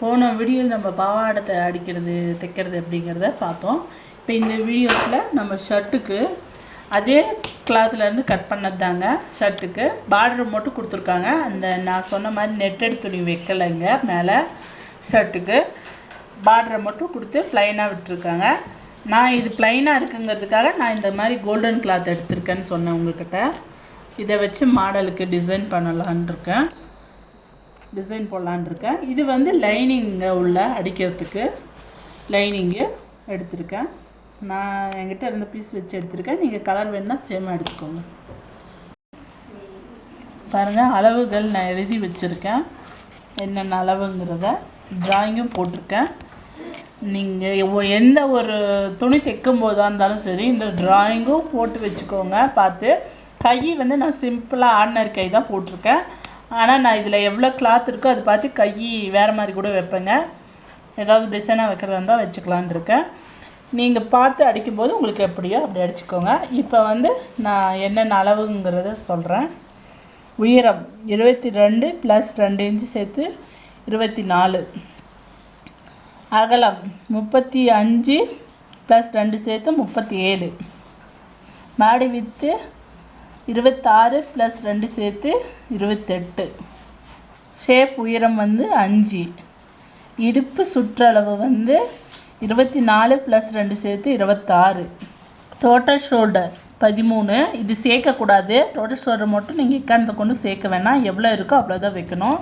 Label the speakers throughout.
Speaker 1: போன வீடியோவில் நம்ம பாவாடத்தை அடிக்கிறது தைக்கிறது அப்படிங்கிறத பார்த்தோம். இப்போ இந்த வீடியோஸில் நம்ம ஷர்ட்டுக்கு அதே கிளாத்லேருந்து கட் பண்ணது தாங்க ஷர்ட்டுக்கு. பார்டர் மட்டும் கொடுத்துருக்காங்க. அந்த நான் சொன்ன மாதிரி நெட்டட் துணி வைக்கலைங்க மேலே ஷர்ட்டுக்கு. பார்டரை மட்டும் கொடுத்து ப்ளைனாக விட்டுருக்காங்க. நான் இது ப்ளைனாக இருக்குங்கிறதுக்காக நான் இந்த மாதிரி கோல்டன் கிளாத் எடுத்திருக்கேன்னு சொன்னேன் உங்ககிட்ட. இதை வச்சு மாடலுக்கு டிசைன் பண்ணலான்னு இருக்கேன். டிசைன் போடலான்னு இருக்கேன். இது வந்து லைனிங்க உள்ள அடிக்கிறதுக்கு லைனிங்கு எடுத்திருக்கேன். நான் என்கிட்ட இருந்த பீஸ் வச்சு எடுத்திருக்கேன். நீங்கள் கலர் வேணுன்னா சேமாக எடுத்துக்கோங்க. பாருங்கள் அளவுகள் நான் எழுதி வச்சுருக்கேன். என்னென்ன அளவுங்கிறத ட்ராயிங்கும் போட்டிருக்கேன். நீங்கள் எந்த ஒரு துணி தைக்கும் போதாக இருந்தாலும் சரி இந்த ட்ராயிங்கும் போட்டு வச்சுக்கோங்க. பார்த்து கை வந்து நான் சிம்பிளாக ஆர்டினரி கை தான் போட்டிருக்கேன். ஆனால் நான் இதில் எவ்வளோ கிளாத் இருக்கோ அது பார்த்து கை வேறு மாதிரி கூட வைப்பேங்க. ஏதாவது டிசைனாக வைக்கிறதா இருந்தால் வச்சுக்கலான் இருக்கேன். நீங்கள் பார்த்து அடிக்கும்போது உங்களுக்கு எப்படியோ அப்படி அடிச்சுக்கோங்க. இப்போ வந்து நான் என்னென்ன அளவுங்கிறத சொல்கிறேன் உயரம் இருபத்தி ரெண்டு ப்ளஸ் ரெண்டு இன்ச்சு சேர்த்து இருபத்தி நாலு. அகலம் முப்பத்தி அஞ்சு ப்ளஸ் ரெண்டு சேர்த்து முப்பத்தி ஏழு. மாடி வித்து இருபத்தாறு ப்ளஸ் ரெண்டு சேர்த்து இருபத்தெட்டு. ஷேப் உயரம் வந்து அஞ்சு. இடுப்பு சுற்றளவு வந்து இருபத்தி நாலு ப்ளஸ் ரெண்டு சேர்த்து இருபத்தாறு. டோட்டல் ஷோல்டர் பதிமூணு. இது சேர்க்கக்கூடாது. டோட்டல் ஷோல்டர் மட்டும் நீங்கள் எக்காரணத்தை கொண்டு சேர்க்க வேணாம். எவ்வளோ இருக்கோ அவ்வளோதான் வைக்கணும்.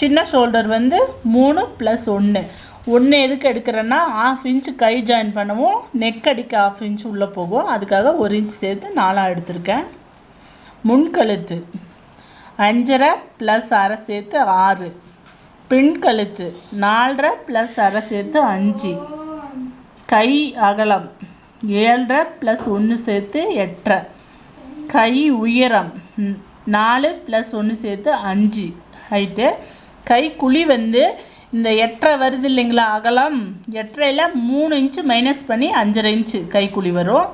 Speaker 1: சின்ன ஷோல்டர் வந்து மூணு ப்ளஸ் ஒன்று ஒன்று எதுக்கு எடுக்கிறேன்னா ஆஃப் இன்ச் கை ஜாயின் பண்ணவும். நெக் அடிக்க ஆஃப் இன்ச் உள்ளே போகும். அதுக்காக ஒரு இன்ச் சேர்த்து நாலாக எடுத்திருக்கேன். முன்கழுத்து அஞ்சரை ப்ளஸ் அரை சேர்த்து ஆறு. பின் கழுத்து நாலரை ப்ளஸ் அரை சேர்த்து அஞ்சு. கை அகலம் ஏழரை ப்ளஸ் ஒன்று சேர்த்து எட்டரை. கை உயரம் நாலு ப்ளஸ் ஒன்று சேர்த்து அஞ்சு. ஹைட்டு கை குழி வந்து இந்த எட்டரை வருது இல்லைங்களா அகலம்? எட்டரையில் மூணு இன்ச்சு மைனஸ் பண்ணி அஞ்சரை இன்ச்சு கைக்குழி வரும்.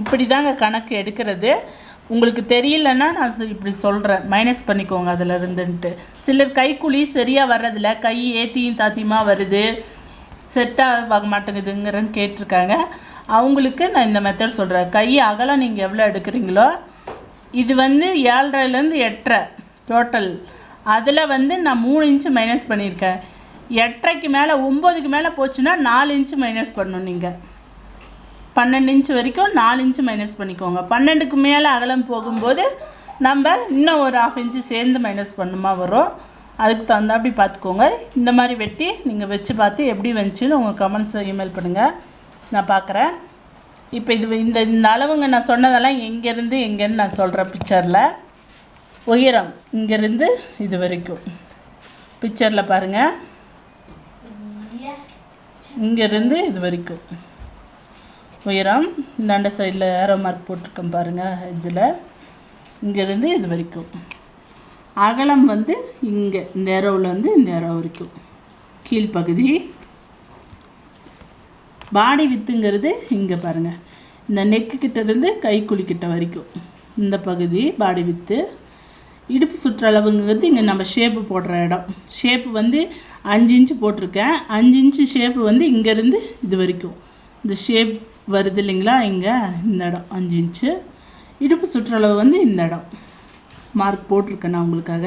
Speaker 1: இப்படி தாங்க கணக்கு எடுக்கிறது. உங்களுக்கு தெரியலன்னா நான் இப்படி சொல்கிறேன் மைனஸ் பண்ணிக்கோங்க அதில் இருந்துன்ட்டு சிலர் கைக்குழி சரியாக வர்றதில்ல. கை ஏத்தியும் தாத்தியமாக வருது. செட்டாக ஆக மாட்டேங்குதுங்கிறன்னு கேட்டிருக்காங்க. அவங்களுக்கு நான் இந்த மெத்தட் சொல்கிறேன் கை அகலம் நீங்கள் எவ்வளோ எடுக்கிறீங்களோ இது வந்து ஏழரைலேருந்து எட்டரை டோட்டல் அதில் வந்து நான் மூணு இன்ச்சு மைனஸ் பண்ணியிருக்கேன். எட்டரைக்கு மேலே ஒம்போதுக்கு மேலே போச்சுன்னா நாலு இன்ச்சு மைனஸ் பண்ணணும் நீங்கள் பன்னெண்டு இன்ச்சு வரைக்கும் நாலு இன்ச்சு மைனஸ் பண்ணிக்கோங்க. பன்னெண்டுக்கு மேலே அகலம் போகும்போது நம்ம இன்னும் ஒரு ஆஃப் இன்ச்சு சேர்ந்து மைனஸ் பண்ணுமா வரும். அதுக்கு தகுந்தாப்படி பார்த்துக்கோங்க. இந்த மாதிரி வெட்டி நீங்கள் வச்சு பார்த்து எப்படி வந்துச்சுன்னு உங்கள் கமெண்ட்ஸை இமெயில் பண்ணுங்கள் நான் பார்க்குறேன். இப்போ இது இந்த இந்த அளவுங்க நான் சொன்னதெல்லாம் எங்கேருந்து எங்கேன்னு நான் சொல்கிறேன் பிக்சரில் உயரம் இங்கேருந்து இது வரைக்கும். பிக்சரில் பாருங்கள் இங்கேருந்து இது வரைக்கும். உயரம் இந்தாண்ட சைடில் ஏரோ மார்க் போட்டிருக்கேன் பாருங்கள் ஹெட்ஜில் இங்கேருந்து இது வரைக்கும். அகலம் வந்து இங்கே இந்த ஏரோவிலேருந்து இந்த ஏரோ வரைக்கும். கீழ்ப்பகுதி பாடி வித்துங்கிறது இங்கே பாருங்கள் இந்த நெக்கு கிட்டேருந்து கைக்குழி கிட்ட வரைக்கும். இந்த பகுதி பாடி வித்து இடுப்பு சுற்றளவுங்கிறது இங்கே நம்ம ஷேப்பு போடுற இடம். ஷேப்பு வந்து அஞ்சு இன்ச்சு போட்டிருக்கேன். அஞ்சு இன்ச்சு ஷேப்பு வந்து இங்கேருந்து இது வரைக்கும். இந்த ஷேப் வருது இல்லைங்களா? இங்கே இந்த இடம் அஞ்சு இன்ச்சு இடுப்பு சுற்றளவு வந்து இந்த இடம். மார்க் போட்டிருக்கேன் நான் உங்களுக்காக.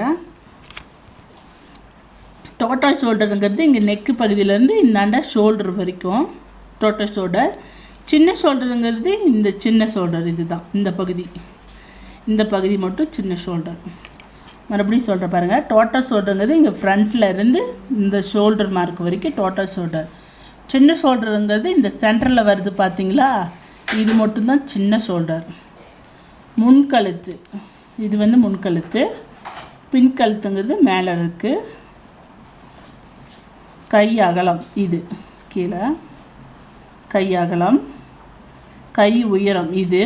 Speaker 1: டோட்டல் ஷோல்டருங்கிறது இங்கே நெக்கு பகுதியிலேருந்து இந்தாண்ட ஷோல்டர் வரைக்கும். டோட்டல் ஷோல்டர் சின்ன ஷோல்டருங்கிறது இந்த சின்ன ஷோல்டர் இதுதான். இந்த பகுதி. இந்த பகுதி மட்டும் சின்ன ஷோல்டர் மறுபடியும் சொல்கிறேன் பாருங்கள் டோட்டல் ஷோல்டருங்கிறது இங்கே ஃப்ரண்ட்டில் இருந்து இந்த ஷோல்டர் மார்க் வரைக்கும் டோட்டல் ஷோல்டர் சின்ன ஷோல்டருங்கிறது இந்த சென்டரில் வருது பார்த்தீங்களா இது மட்டும்தான் சின்ன ஷோல்டர் முன்கழுத்து இது வந்து முன்கழுத்து பின்கழுத்துங்கிறது மேலே இருக்குது கை அகலம். இது கீழே. கை அகலம். கை உயரம். இது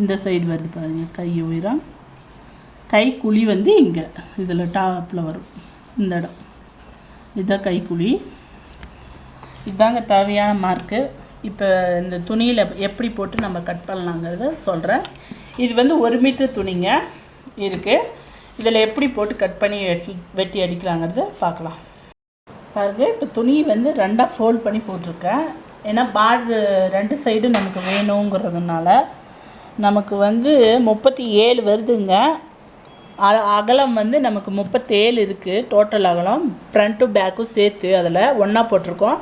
Speaker 1: இந்த சைடு வருது பாருங்கள் கை உயரம். கைக்குழி வந்து இங்கே இதில் டாப்பில் வரும் இந்த இடம். இதுதான் கைக்குழி. இதுதாங்க இதாங்க தேவையான மார்க்கு இப்போ இந்த துணியில் எப்படி போட்டு நம்ம கட் பண்ணலாங்கிறத சொல்கிறேன் இது வந்து ஒரு மீட்டர் துணிங்க இருக்குது இதில் எப்படி போட்டு கட் பண்ணி வெட்டி வெட்டி அடிக்கலாங்கிறத பார்க்கலாம். பாருங்கள் இப்போ துணி வந்து ரெண்டாக ஃபோல்ட் பண்ணி போட்டிருக்கேன். ஏன்னா பார்டர் ரெண்டு சைடு நமக்கு வேணுங்கிறதுனால நமக்கு வந்து முப்பத்தி ஏழு வருதுங்க. அகலம் வந்து நமக்கு முப்பத்தேழு இருக்குது டோட்டல் அகலம். ஃப்ரண்ட்டும் பேக்கும் சேர்த்து அதில் ஒன்றா போட்டிருக்கோம்.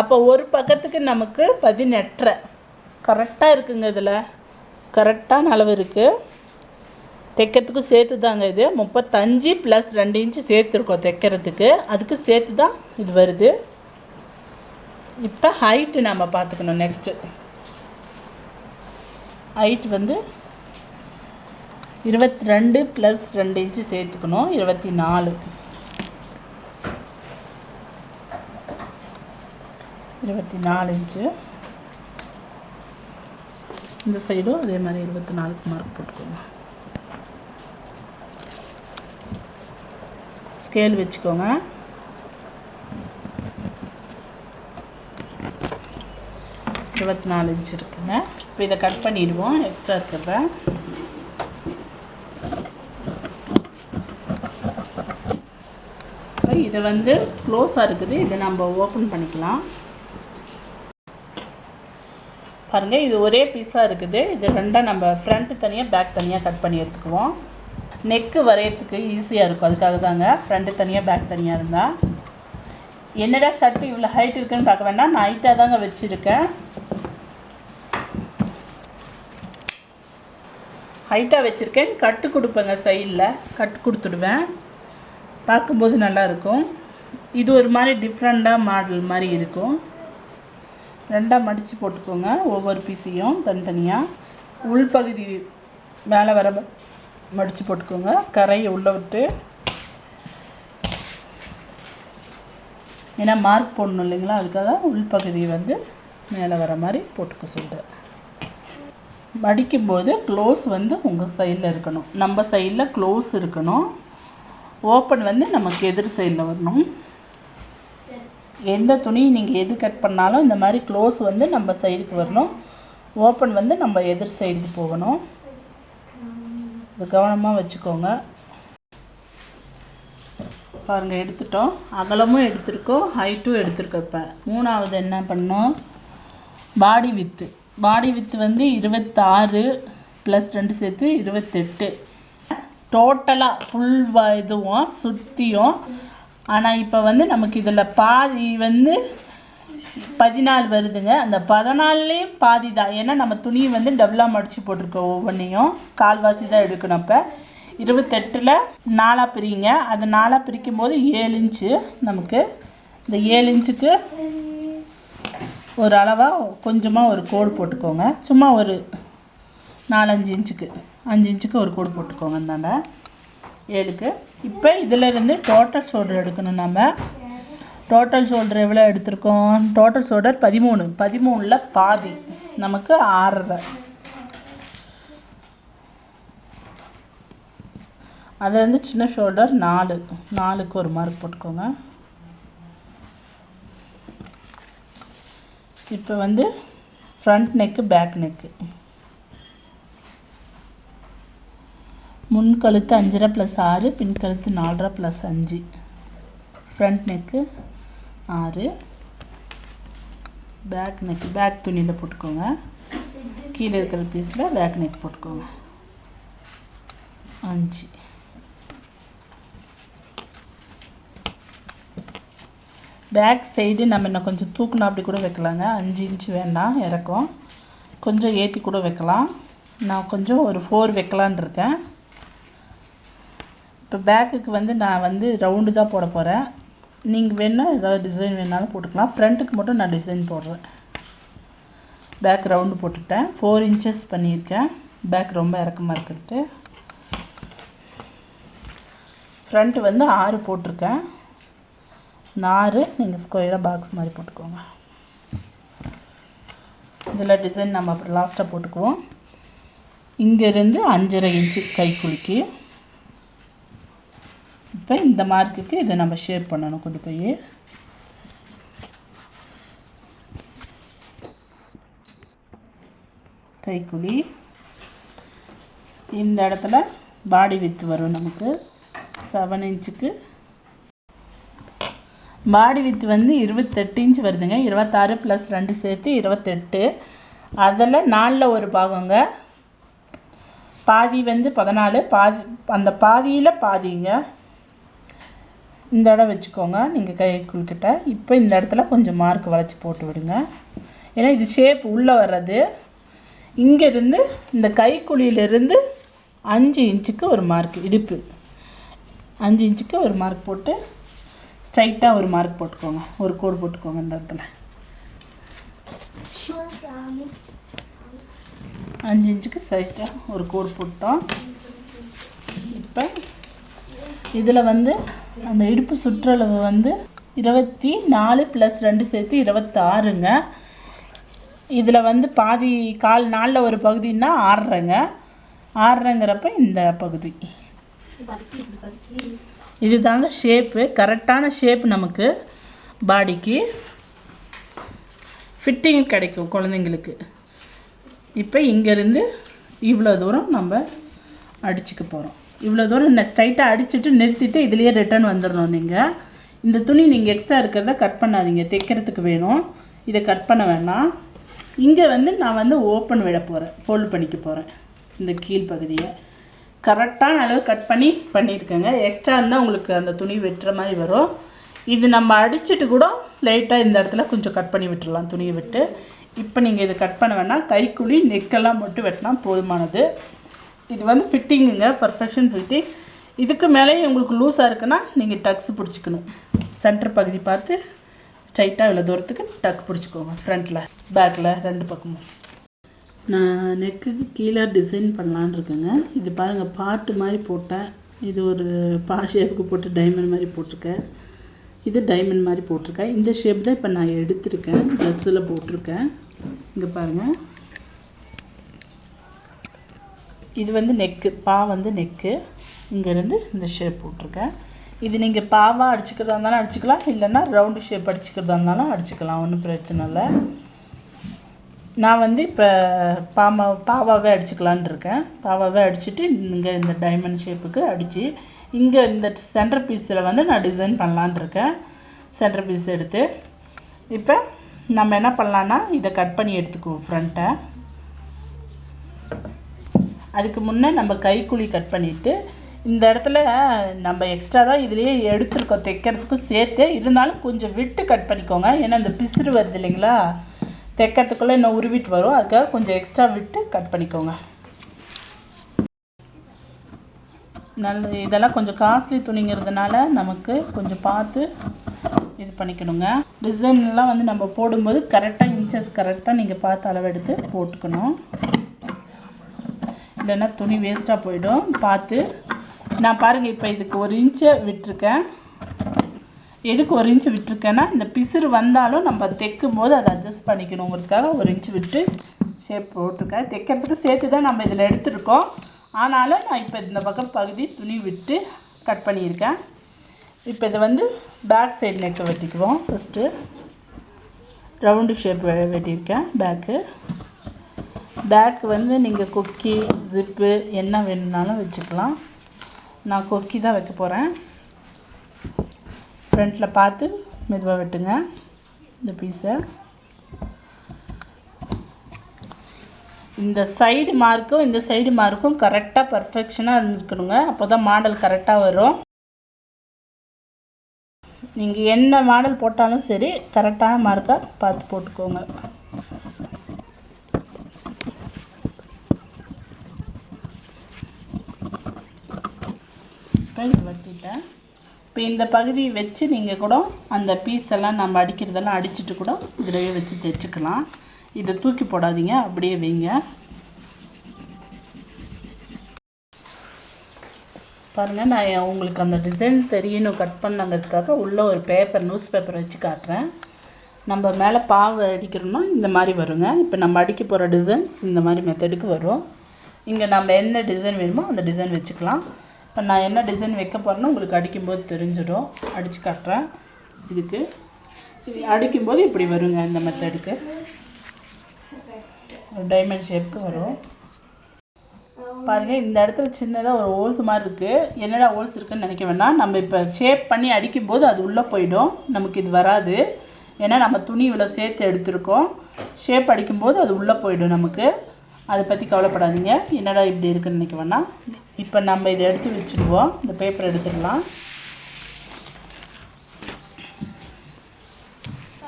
Speaker 1: அப்போ ஒரு பக்கத்துக்கு நமக்கு பதினெட்டரை. கரெக்டாக இருக்குங்க இதில். கரெக்டான அளவு இருக்குது தைக்கிறதுக்கும் சேர்த்து தாங்க இது. முப்பத்தஞ்சு ப்ளஸ் ரெண்டு இன்ச்சு சேர்த்துருக்கோம் தைக்கிறதுக்கு. அதுக்கு சேர்த்து தான் இது வருது. இப்போ ஹைட்டு நம்ம பார்த்துக்கணும் நெக்ஸ்ட்டு ஹைட் வந்து இருபத்தி ரெண்டு ப்ளஸ் ரெண்டு இன்ச்சு சேர்த்துக்கணும். இருபத்தி நாலு இருபத்தி நாலு இன்ச்சு இந்த சைடும் அதே மாதிரி இருபத்தி நாலுக்கு மார்க் போட்டுக்கோங்க. ஸ்கேல் வச்சுக்கோங்க. இருபத்தி நாலு இன்ச் இருக்குங்க. இப்போ இதை கட் பண்ணிடுவோம். எக்ஸ்ட்ரா இருக்கிறத. இது வந்து க்ளோஸாக இருக்குது. இதை நம்ம ஓப்பன் பண்ணிக்கலாம். பாருங்கள் இது ஒரே பீஸாக இருக்குது. இது ரெண்டாக நம்ம ஃப்ரண்ட்டு தனியாக பேக் தனியாக கட் பண்ணி எடுத்துக்குவோம். நெக்கு வரையறதுக்கு ஈஸியாக இருக்கும். அதுக்காக தாங்க ஃப்ரண்ட்டு தனியாக பேக் தனியாக இருந்தால் என்னடா ஷர்ட்டு இவ்வளோ ஹைட் இருக்குன்னு பார்க்க வேண்டாம். நான் ஹைட்டாக தாங்க வச்சுருக்கேன். ஹைட்டாக வச்சுருக்கேன். கட்டு கொடுப்பேங்க சைடில் கட்டு கொடுத்துடுவேன். பார்க்கும்போது நல்லாயிருக்கும். இது ஒரு மாதிரி டிஃப்ரெண்ட்டாக மாடல் மாதிரி இருக்கும். ரெண்டாக மடித்து போட்டுக்கோங்க. ஒவ்வொரு பீஸையும் தனித்தனியாக உள்பகுதி மேலே வர மடித்து போட்டுக்கோங்க. கரையை உள்ளே விட்டு. ஏன்னா மார்க் போடணும் இல்லைங்களா? அதுக்காக உள்பகுதி வந்து மேலே வர மாதிரி போட்டுக்க சொல்கிறேன் மடிக்கும்போது க்ளோஸ் வந்து உங்கள் சைடில் இருக்கணும். நம்ம சைடில் க்ளோஸ் இருக்கணும். ஓப்பன் வந்து நமக்கு எதிர் சைடில் வரணும். எந்த துணி நீங்கள் எது கட் பண்ணாலும் இந்த மாதிரி க்ளோஸ் வந்து நம்ம சைடுக்கு வரணும். ஓப்பன் வந்து நம்ம எதிர் சைடுக்கு போகணும். இது கவனமாக வச்சுக்கோங்க. பாருங்கள் எடுத்துட்டோம். அகலமும் எடுத்திருக்கோம் ஹைட்டும் எடுத்திருக்கோம் இப்போ. மூணாவது என்ன பண்ணோம்? பாடி வித்து பாடி வித்து வந்து இருபத்தாறு ப்ளஸ் ரெண்டு சேர்த்து இருபத்தெட்டு. டோட்டலாக ஃபுல் இதுவும் சுற்றியும் ஆனால் இப்போ வந்து நமக்கு இதில் பாதி வந்து பதினாலு வருதுங்க. அந்த பதினாலுலேயும் பாதி தான். ஏன்னா நம்ம துணியை வந்து டபுளாக மடித்து போட்டிருக்கோம் ஒவ்வொன்றையும் கால்வாசி தான் எடுக்கணும் அப்போ இருபத்தெட்டில் நாலாக பிரிங்க அது நாலாக பிரிக்கும் போது ஏழு இன்ச்சு நமக்கு. இந்த ஏழு இன்ச்சுக்கு ஒரு அளவாக கொஞ்சமாக ஒரு கோடு போட்டுக்கோங்க. சும்மா ஒரு நாலஞ்சு இன்ச்சுக்கு. அஞ்சு இன்ச்சுக்கு ஒரு கூடு போட்டுக்கோங்க இந்தாண்ட ஏழுக்கு. இப்போ இதிலேருந்து டோட்டல் ஷோல்டர் எடுக்கணும் நம்ம. டோட்டல் ஷோல்டர் எவ்வளோ எடுத்திருக்கோம்? டோட்டல் ஷோல்டர் பதிமூணு. பதிமூணில் பாதி. நமக்கு ஆறரை. அதுலேருந்து சின்ன ஷோல்டர் நாலு. நாலுக்கு ஒரு மார்க் போட்டுக்கோங்க. இப்போ வந்து ஃப்ரண்ட் நெக்கு பேக் நெக்கு முன் கழுத்து அஞ்சரை ப்ளஸ் ஆறு பின் கழுத்து நாலரை ப்ளஸ் அஞ்சு. ஃப்ரண்ட் நெக்கு ஆறு. பேக் நெக் பேக் துணியில் போட்டுக்கோங்க. கீழே இருக்கிற பீஸில் பேக் நெக் போட்டுக்கோங்க. அஞ்சு. பேக் சைடு நம்ம இன்னும் கொஞ்சம் தூக்குனா அப்படி கூட வைக்கலாங்க. அஞ்சு இன்ச்சு வேண்டாம் இறக்கம். கொஞ்சம் ஏற்றி கூட வைக்கலாம். நான் கொஞ்சம் ஒரு ஃபோர் வைக்கலான் இருக்கேன். இப்போ பேக்குக்கு வந்து நான் வந்து ரவுண்டு தான் போட போகிறேன் நீங்கள் வேணால் ஏதாவது டிசைன் வேணாலும் போட்டுக்கலாம். ஃப்ரண்ட்டுக்கு மட்டும் நான் டிசைன் போடுறேன். பேக் ரவுண்டு போட்டுட்டேன். ஃபோர் இன்ச்சஸ் பண்ணியிருக்கேன். பேக் ரொம்ப இறக்கமாக இருக்கிறது. ஃப்ரண்ட்டு வந்து ஆறு போட்டிருக்கேன். நாறு நீங்கள் ஸ்கொயராக பாக்ஸ் மாதிரி போட்டுக்கோங்க. இதில் டிசைன் நம்ம அப்புறம் லாஸ்ட்டாக போட்டுக்குவோம். இங்கேருந்து அஞ்சரை இன்ச்சு கைக்குலுக்கி இப்போ இந்த மார்க்குக்கு இதை நம்ம ஷேப் பண்ணணும். கொண்டு போய். கைக்குழி. இந்த இடத்துல பாடி வித்து வரும் நமக்கு. செவன் இன்ச்சுக்கு பாடி வித்து வந்து இருபத்தெட்டு இன்ச் வருதுங்க. இருபத்தாறு ப்ளஸ் ரெண்டு சேர்த்து இருபத்தெட்டு. அதில் நாலில் ஒரு பாகங்க. பாதி வந்து பதினாலு பாதி அந்த பாதியில் பாதிங்க. இந்த இடம் வச்சுக்கோங்க நீங்கள் கைக்குள்கிட்ட இப்போ இந்த இடத்துல கொஞ்சம் மார்க் வளைச்சி போட்டு விடுங்க. ஏன்னா இது ஷேப் உள்ளே வர்றது. இங்கேருந்து இந்த கைக்குழியிலேருந்து அஞ்சு இன்ச்சுக்கு ஒரு மார்க் இடுப்பு. அஞ்சு இன்ச்சுக்கு ஒரு மார்க் போட்டு ஸ்ட்ரைட்டாக ஒரு மார்க் போட்டுக்கோங்க. ஒரு கோடு போட்டுக்கோங்க இந்த இடத்துல. அஞ்சு இன்ச்சுக்கு ஸ்ட்ரைட்டாக ஒரு கோடு போட்டோம். இப்போ இதில் வந்து அந்த இடுப்பு சுற்றளவு வந்து இருபத்தி நாலு ப்ளஸ் ரெண்டு சேர்த்து இருபத்தாறுங்க இதில் வந்து பாதி கால் நாளில் ஒரு பகுதின்னா ஆறுறங்க ஆறுறங்கிறப்ப இந்த பகுதி. இது தாங்க ஷேப்பு கரெக்டான ஷேப் நமக்கு பாடிக்கு ஃபிட்டிங் கிடைக்கும் குழந்தைங்களுக்கு. இப்போ இங்கேருந்து இவ்வளோ தூரம் நம்ம அடிச்சுக்க போகிறோம் இவ்வளோ தூரம் இந்த ஸ்ட்ரைட்டாக அடிச்சுட்டு நிறுத்திட்டு இதுலேயே ரிட்டர்ன் வந்துடணும் நீங்கள் இந்த துணி நீங்கள் எக்ஸ்ட்ரா இருக்கிறத கட் பண்ணாதீங்க. தைக்கிறதுக்கு வேணும். இதை கட் பண்ண வேணாம். இங்கே வந்து நான் வந்து ஓப்பன் விட போகிறேன் ஃபோல்டு பண்ணிக்க போகிறேன் இந்த கீழ் பகுதியை. கரெக்டான அளவு கட் பண்ணி பண்ணியிருக்கேங்க. எக்ஸ்ட்ரா இருந்தால் உங்களுக்கு அந்த துணி வெட்டுற மாதிரி வரும். இது நம்ம அடிச்சுட்டு கூட லைட்டாக இந்த இடத்துல கொஞ்சம் கட் பண்ணி விட்டுடலாம் துணியை விட்டு. இப்போ நீங்கள் இதை கட் பண்ண வேணாம். கைக்குழி நெக்கெல்லாம் மட்டும் வெட்டினா போதுமானது. இது வந்து ஃபிட்டிங்குங்க பர்ஃபெக்ஷன் ஃபிட்டிங் இதுக்கு மேலேயும் உங்களுக்கு லூஸாக இருக்குன்னா நீங்கள் டக்ஸ் பிடிச்சிக்கணும். சென்டர் பகுதி பார்த்து ஸ்ட்ரைட்டாக இவ்வளோ தூரத்துக்கு டக் பிடிச்சிக்கோங்க ஃப்ரண்ட்டில் பேக்கில் ரெண்டு பக்கமும். நான் நெக்குக்கு கீழே டிசைன் பண்ணலான்னு இருக்கேங்க. இது பாருங்கள் பாட்டு மாதிரி போட்டேன். இது ஒரு பா ஷேப்புக்கு போட்டு டைமண்ட் மாதிரி போட்டிருக்கேன். இது டைமண்ட் மாதிரி போட்டிருக்கேன். இந்த ஷேப் தான் இப்போ நான் எடுத்திருக்கேன். ட்ரெஸ்ஸில் போட்டிருக்கேன். இங்கே பாருங்கள் இது வந்து நெக்கு பா வந்து நெக்கு. இங்கேருந்து இந்த ஷேப் போட்டிருக்கேன். இது நீங்கள் பாவாக அடிச்சுக்கிறதா இருந்தாலும் அடிச்சுக்கலாம் இல்லைன்னா ரவுண்டு ஷேப் அடிச்சுக்கிறதா இருந்தாலும் அடிச்சுக்கலாம் ஒன்றும் பிரச்சனை இல்லை. நான் வந்து இப்போ பாமா பாவாவே அடிச்சுக்கலான் இருக்கேன். பாவாவே அடிச்சுட்டு இங்கே இந்த டைமண்ட் ஷேப்புக்கு அடித்து இங்கே இந்த சென்டர் பீஸில் வந்து நான் டிசைன் பண்ணலான் இருக்கேன். சென்டர் பீஸ் எடுத்து. இப்போ நம்ம என்ன பண்ணலான்னா இதை கட் பண்ணி எடுத்துக்குவோம் ஃப்ரண்ட்டை அதுக்கு முன்னே நம்ம கைக்குழி கட் பண்ணிவிட்டு இந்த இடத்துல நம்ம எக்ஸ்ட்ரா தான் இதுலேயே எடுத்துருக்கோம் தைக்கிறதுக்கும் சேர்த்து. இருந்தாலும் கொஞ்சம் விட்டு கட் பண்ணிக்கோங்க. ஏன்னா இந்த பிசுறு வருது இல்லைங்களா? தைக்கிறதுக்குள்ளே இன்னும் உருவிட்டு வரும். அதுக்காக கொஞ்சம் எக்ஸ்ட்ரா விட்டு கட் பண்ணிக்கோங்க. நல்ல இதெல்லாம் கொஞ்சம் காஸ்ட்லி துணிங்கிறதுனால நமக்கு கொஞ்சம் பார்த்து இது பண்ணிக்கணுங்க. டிசைன்லாம் வந்து நம்ம போடும்போது கரெக்டாக இன்ச்சஸ் கரெக்டாக நீங்கள் பார்த்து அளவெடுத்து போட்டுக்கணும். இல்லைன்னா துணி வேஸ்ட்டாக போயிடும். பார்த்து நான் பாருங்கள் இப்போ இதுக்கு ஒரு இன்ச்சை விட்டுருக்கேன். எதுக்கு ஒரு இன்ச்சு விட்டுருக்கேன்னா இந்த பிசுறு வந்தாலும் நம்ம தைக்கும் போது அதை அட்ஜஸ்ட் பண்ணிக்கணுங்கிறதுக்காக ஒரு இன்ச்சு விட்டு ஷேப் போட்டிருக்கேன். தைக்கிறதுக்கு சேர்த்து தான் நம்ம இதில் எடுத்துருக்கோம். ஆனாலும் நான் இப்போ இந்த பக்கம் பகுதி துணி விட்டு கட் பண்ணியிருக்கேன். இப்போ இதை வந்து பேக் சைடு நெக்கை வெட்டிக்குவோம். ஃபஸ்ட்டு ரவுண்டு ஷேப் வெட்டியிருக்கேன் பேக்கு பேக் வந்து நீங்கள் கொக்கி ஜிப்பு என்ன வேணும்னாலும் வச்சுக்கலாம். நான் கொக்கி தான் வைக்க போகிறேன் ஃப்ரண்ட்டில் பார்த்து மெதுவாக வெட்டுங்க இந்த பீஸை இந்த சைடு மார்க்கும் இந்த சைடு மார்க்கும் கரெக்டாக பர்ஃபெக்ஷனாக இருந்துருக்கணுங்க அப்போ தான் மாடல் கரெக்டாக வரும். நீங்கள் என்ன மாடல் போட்டாலும் சரி கரெக்டான மார்க்காக பார்த்து போட்டுக்கோங்க. இப்போ வெட்டிட்டேன். இப்போ இந்த பகுதியை வச்சு நீங்கள் கூட அந்த பீஸ் எல்லாம் நம்ம அடிக்கிறதெல்லாம் அடிச்சுட்டு கூட இதிலேயே வச்சு தைச்சிக்கலாம் இதை தூக்கி போடாதீங்க அப்படியே வைங்க. பாருங்கள் நான் உங்களுக்கு அந்த டிசைன் தெரியணும் கட் பண்ணங்கிறதுக்காக உள்ளே ஒரு பேப்பர் நியூஸ் பேப்பர் வச்சு காட்டுறேன். நம்ம மேலே பாவை அடிக்கிறோம்னா இந்த மாதிரி வருங்க. இப்போ நம்ம அடிக்க போகிற டிசைன்ஸ் இந்த மாதிரி மெத்தடுக்கு வரும். இங்கே நம்ம என்ன டிசைன் வேணுமோ அந்த டிசைன் வச்சுக்கலாம். இப்போ நான் என்ன டிசைன் வைக்க போகிறேன்னு உங்களுக்கு அடிக்கும்போது தெரிஞ்சிடும். அடித்து காட்டுறேன். இதுக்கு. அடிக்கும்போது இப்படி வருங்க இந்த மெத்தடுக்கு டைமண்ட் ஷேப்க்கு வரும். பாருங்கள் இந்த இடத்துல சின்னதாக ஒரு ஹோல்ஸ் மாதிரி இருக்குது என்னடா ஹோல்ஸ் இருக்குதுன்னு நினைக்க வேணாம் நம்ம இப்போ ஷேப் பண்ணி அடிக்கும்போது அது உள்ளே போயிடும். நமக்கு இது வராது. ஏன்னா நம்ம துணி இவ்வளோ சேர்த்து எடுத்திருக்கோம். ஷேப் அடிக்கும்போது அது உள்ளே போயிடும் நமக்கு. அதை பற்றி கவலைப்படாதீங்க. என்னடா இப்படி இருக்குன்னு நினைக்க வேணாம். இப்போ நம்ம இதை எடுத்து வச்சுடுவோம். இந்த பேப்பர் எடுத்துடலாம்.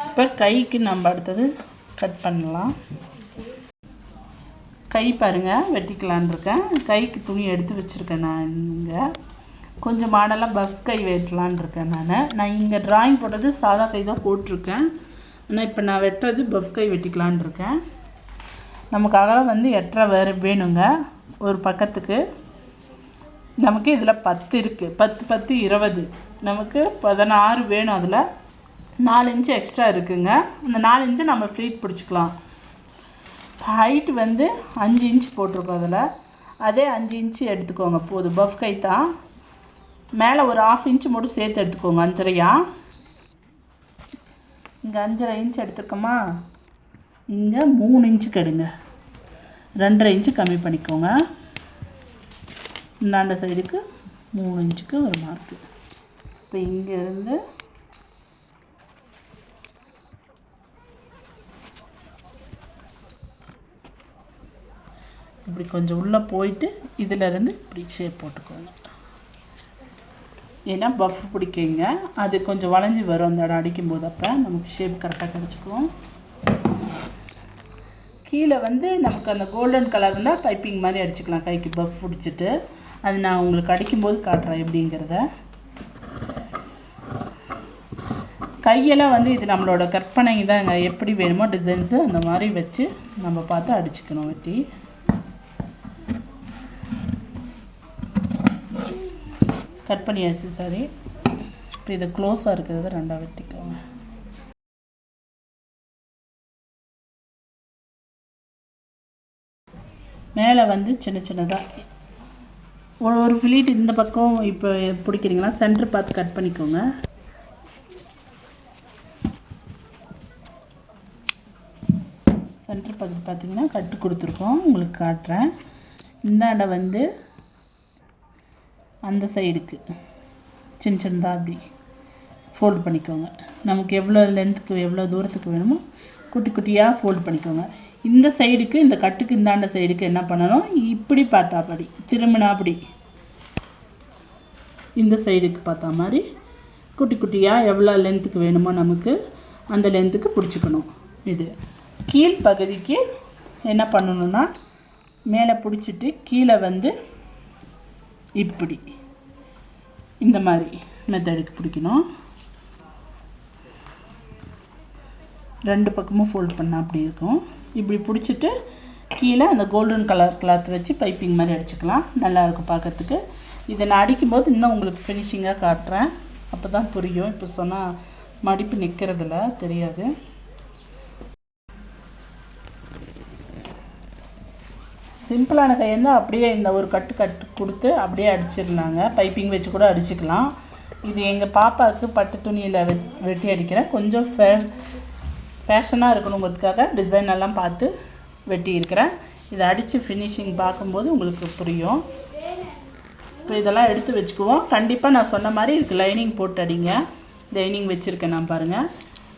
Speaker 1: இப்போ கைக்கு நம்ம அடுத்தது கட் பண்ணலாம். கை பாருங்கள் வெட்டிக்கலான் இருக்கேன். கைக்கு துணி எடுத்து வச்சுருக்கேன் நான் இங்கே. கொஞ்சம் மாடலாக பஃப் கை வெட்டலான் இருக்கேன் நான். நான் இங்கே ட்ராயிங் போட்டது சாதா கை தான் போட்டிருக்கேன். ஆனால் இப்போ நான் வெட்டுறது பஃப் கை வெட்டிக்கலான் இருக்கேன். நமக்கு அகலம் வந்து எட்டரை வேறு வேணுங்க. ஒரு பக்கத்துக்கு. நமக்கு இதில் பத்து இருக்குது பத்து பத்து இருபது. நமக்கு பதினாறு வேணும் அதில். நாலு இன்ச்சு எக்ஸ்ட்ரா இருக்குங்க. அந்த நாலு இன்ச்சு நம்ம ஃப்ளீட் பிடிச்சிக்கலாம். ஹைட் வந்து அஞ்சு இன்ச் போட்டிருக்கோம் அதில். அதே அஞ்சு இன்ச்சு எடுத்துக்கோங்க. போதும். பஃப் கை தான். மேலே ஒரு ஆஃப் இன்ச்சு மட்டும் சேர்த்து எடுத்துக்கோங்க. அஞ்சரையா? இங்கே அஞ்சரை இன்ச் எடுத்துருக்கோமா? இங்கே மூணு இன்ச்சுக்கு எடுங்க ரெண்டரை இன்ச்சு கம்மி பண்ணிக்கோங்க. இந்தாண்ட சைடுக்கு மூணு இன்ச்சுக்கு ஒரு மார்க்கு இப்போ இங்கேருந்து இப்படி கொஞ்சம் உள்ளே போயிட்டு இதிலேருந்து இப்படி ஷேப் போட்டுக்கோங்க. ஏன்னா பஃப் பிடிக்குங்க. அது கொஞ்சம் வளைஞ்சி வரும். அந்த இடம் அடிக்கும்போது அப்போ நமக்கு ஷேப் கரெக்டாக கிடச்சிக்குவோம் கீழே வந்து நமக்கு அந்த கோல்டன் கலர் இருந்தால் பைப்பிங் மாதிரி அடிச்சுக்கலாம். கைக்கு பஃப் பிடிச்சிட்டு. அது நான் உங்களுக்கு அடிக்கும்போது காட்டுறேன் எப்படிங்கிறத. கையெல்லாம் வந்து இது நம்மளோட கற்பனை தாங்க. எப்படி வேணுமோ டிசைன்ஸு அந்த மாதிரி வச்சு நம்ம பார்த்து அடிச்சுக்கணும் வெட்டி. கட் பண்ணியாச்சு சாரி இப்போ இது க்ளோஸாக இருக்கிறத ரெண்டாக வெட்டிக்கோங்க மேலே வந்து சின்ன சின்னதாக ஒரு ஒரு ஃபிலீட் இந்த பக்கம் இப்போ பிடிக்கிறீங்களா? சென்டர் பார்த்து கட் பண்ணிக்கோங்க. சென்டர் பார்த்து பார்த்தீங்கன்னா கட்டு கொடுத்துருக்கோம். உங்களுக்கு காட்டுறேன். இந்தாண்ட வந்து அந்த சைடுக்கு சின்ன சின்னதாக அப்படி ஃபோல்டு பண்ணிக்கோங்க. நமக்கு எவ்வளோ லென்த்துக்கு எவ்வளோ தூரத்துக்கு வேணுமோ குட்டி குட்டியாக ஃபோல்டு பண்ணிக்கோங்க. இந்த சைடுக்கு இந்த கட்டுக்கு இந்தாண்ட சைடுக்கு என்ன பண்ணணும்? இப்படி பார்த்தாப்படி திரும்பினா அப்படி. இந்த சைடுக்கு பார்த்தா மாதிரி குட்டி குட்டியாக எவ்வளோ லென்த்துக்கு வேணுமோ நமக்கு அந்த லென்த்துக்கு பிடிச்சிக்கணும். இது. கீழ் பகுதிக்கு என்ன பண்ணணும்னா மேலே பிடிச்சிட்டு கீழே வந்து இப்படி. இந்த மாதிரி மெத்தடுக்கு பிடிக்கணும். ரெண்டு பக்கமும் ஃபோல்ட் பண்ணால் அப்படி இருக்கும். இப்படி பிடிச்சிட்டு கீழே அந்த கோல்டன் கலர் கிளாத் வச்சு பைப்பிங் மாதிரி அடிச்சுக்கலாம். நல்லாயிருக்கும் பார்க்கறதுக்கு. இதை நான் அடிக்கும்போது இன்னும் உங்களுக்கு ஃபினிஷிங்காக காட்டுறேன். அப்போ தான் புரியும். இப்போ சொன்னால் மடிப்பு நிற்கிறதில்ல தெரியாது. சிம்பிளான கையிருந்தால் அப்படியே இந்த ஒரு கட்டு கட்டு கொடுத்து அப்படியே அடிச்சிடலாங்க. பைப்பிங் வச்சு கூட அடிச்சுக்கலாம். இது எங்கள் பாப்பாவுக்கு பட்டு துணியில் வெ வெட்டி அடிக்கிறேன். கொஞ்சம் ஃபே ஃபேஷனாக இருக்கணுங்கிறதுக்காக டிசைன் எல்லாம் பார்த்து வெட்டியிருக்கிறேன். இதை அடித்து ஃபினிஷிங் பார்க்கும்போது உங்களுக்கு புரியும். இப்போ இதெல்லாம் எடுத்து வச்சுக்குவோம். கண்டிப்பாக நான் சொன்ன மாதிரி இதுக்கு லைனிங் போட்டு அடிங்க. லைனிங் வச்சுருக்கேன் நான் பாருங்கள்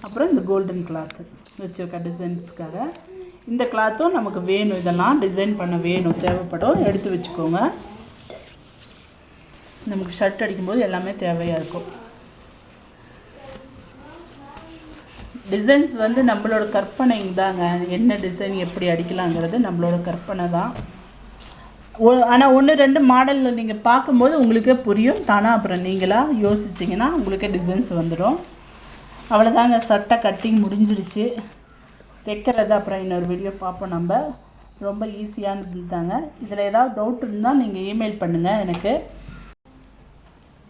Speaker 1: அப்புறம் இந்த கோல்டன் கிளாத்து வச்சுருக்கேன் டிசைன்ஸ்க்காக இந்த கிளாத்தும் நமக்கு வேணும். இதெல்லாம் டிசைன் பண்ண வேணும். தேவைப்படும். எடுத்து வச்சுக்கோங்க. நமக்கு ஷர்ட் அடிக்கும்போது எல்லாமே தேவையாக இருக்கும். டிசைன்ஸ் வந்து நம்மளோட கற்பனை தாங்க. என்ன டிசைன் எப்படி அடிக்கலாங்கிறது நம்மளோட கற்பனை தான். ஆனால் ஒன்று ரெண்டு மாடலில் நீங்கள் பார்க்கும்போது உங்களுக்கே புரியும். தானாக அப்புறம் நீங்களாக யோசிச்சிங்கன்னா உங்களுக்கே டிசைன்ஸ் வந்துடும். அவ்வளோதாங்க சட்டை கட்டிங் முடிஞ்சிருச்சு. தைக்கிறது அப்புறம் இன்னொரு வீடியோ பார்ப்போம் நம்ம. ரொம்ப ஈஸியானது தாங்க இதில் ஏதாவது டவுட் இருந்தால் நீங்கள் இமெயில் பண்ணுங்கள் எனக்கு.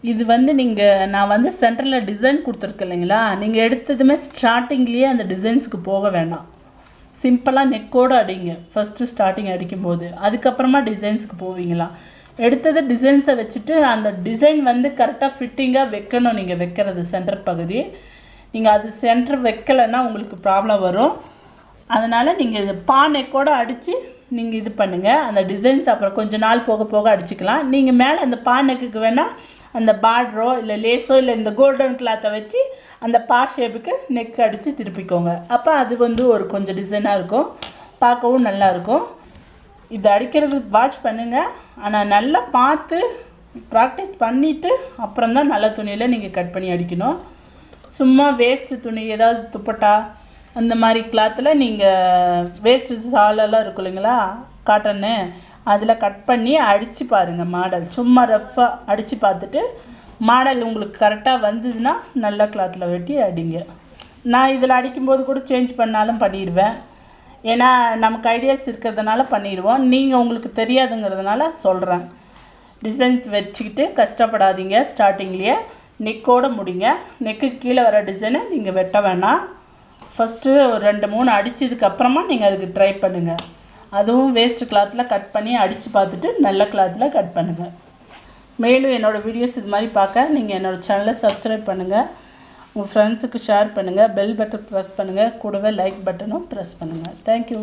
Speaker 1: இது வந்து நீங்கள் நான் வந்து சென்டரில் டிசைன் கொடுத்துருக்கேன் இல்லைங்களா? நீங்கள் எடுத்ததுமே ஸ்டார்டிங்லேயே அந்த டிசைன்ஸுக்கு போக வேண்டாம் சிம்பிளாக நெக்கோடு அடிங்க. ஃபஸ்ட்டு ஸ்டார்டிங் அடிக்கும்போது. அதுக்கப்புறமா டிசைன்ஸுக்கு போவீங்களா? எடுத்தது டிசைன்ஸை வச்சுட்டு அந்த டிசைன் வந்து கரெக்டாக ஃபிட்டிங்காக வைக்கணும் நீங்கள் வைக்கிறது சென்டர் பகுதி. நீங்கள் அது சென்டர் வைக்கலைன்னா உங்களுக்கு ப்ராப்ளம் வரும். அதனால் நீங்கள் இது பானைக்கோட அடித்து நீங்கள் இது பண்ணுங்கள் அந்த டிசைன்ஸ் அப்புறம் கொஞ்ச நாள் போக போக அடிச்சுக்கலாம். நீங்கள் மேலே அந்த பானைக்கு வேணால் அந்த பார்டரோ இல்லை லேஸோ இல்லை இந்த கோல்டன் கிளாத்தை வச்சு அந்த பா ஷேப்புக்கு நெக் அடித்து திருப்பிக்கோங்க. அப்போ அது வந்து ஒரு கொஞ்சம் டிசைனாக இருக்கும். பார்க்கவும் நல்லாயிருக்கும் இது அடிக்கிறது வாட்ச் பண்ணுங்கள் ஆனால் நல்லா பார்த்து ப்ராக்டிஸ் பண்ணிவிட்டு அப்புறம் தான் நல்ல துணியில் நீங்கள் கட் பண்ணி அடிக்கணும். சும்மா வேஸ்ட்டு துணி ஏதாவது துப்பட்டா அந்த மாதிரி கிளாத்தில் நீங்கள் வேஸ்ட்டு சாலெல்லாம் இருக்கும் இல்லைங்களா? காட்டன்னு அதில் கட் பண்ணி அடித்து பாருங்கள் மாடல். சும்மா ரஃப்பாக அடித்து பார்த்துட்டு மாடல் உங்களுக்கு கரெக்டாக வந்ததுன்னா நல்ல கிளாத்தில் வெட்டி அடிங்க. நான் இதில் அடிக்கும்போது கூட சேஞ்ச் பண்ணாலும் பண்ணிடுவேன். ஏன்னா நமக்கு ஐடியாஸ் இருக்கிறதுனால பண்ணிடுவோம். நீங்கள் உங்களுக்கு தெரியாதுங்கிறதுனால சொல்கிறேன் டிசைன்ஸ் வச்சுக்கிட்டு கஷ்டப்படாதீங்க. ஸ்டார்டிங்லேயே நெக்கோட முடிங்க. நெக்கு கீழே வர டிசைனை நீங்கள் வெட்ட வேணாம். ஃபஸ்ட்டு ஒரு ரெண்டு மூணு அடித்ததுக்கப்புறமா நீங்கள் அதுக்கு ட்ரை பண்ணுங்கள் அதுவும் வேஸ்ட் கிளாத்தில் கட் பண்ணி அடித்து பார்த்துட்டு நல்ல கிளாத்தில் கட் பண்ணுங்கள் மேலும் என்னோடய வீடியோஸ் இது மாதிரி பார்க்க நீங்கள் என்னோடய சேனலை சப்ஸ்கிரைப் பண்ணுங்கள் உங்கள் ஃப்ரெண்ட்ஸுக்கு ஷேர் பண்ணுங்கள் பெல் பட்டன் ப்ரெஸ் பண்ணுங்கள் கூடவே லைக் பட்டனும் ப்ரெஸ் பண்ணுங்கள் தேங்க்யூ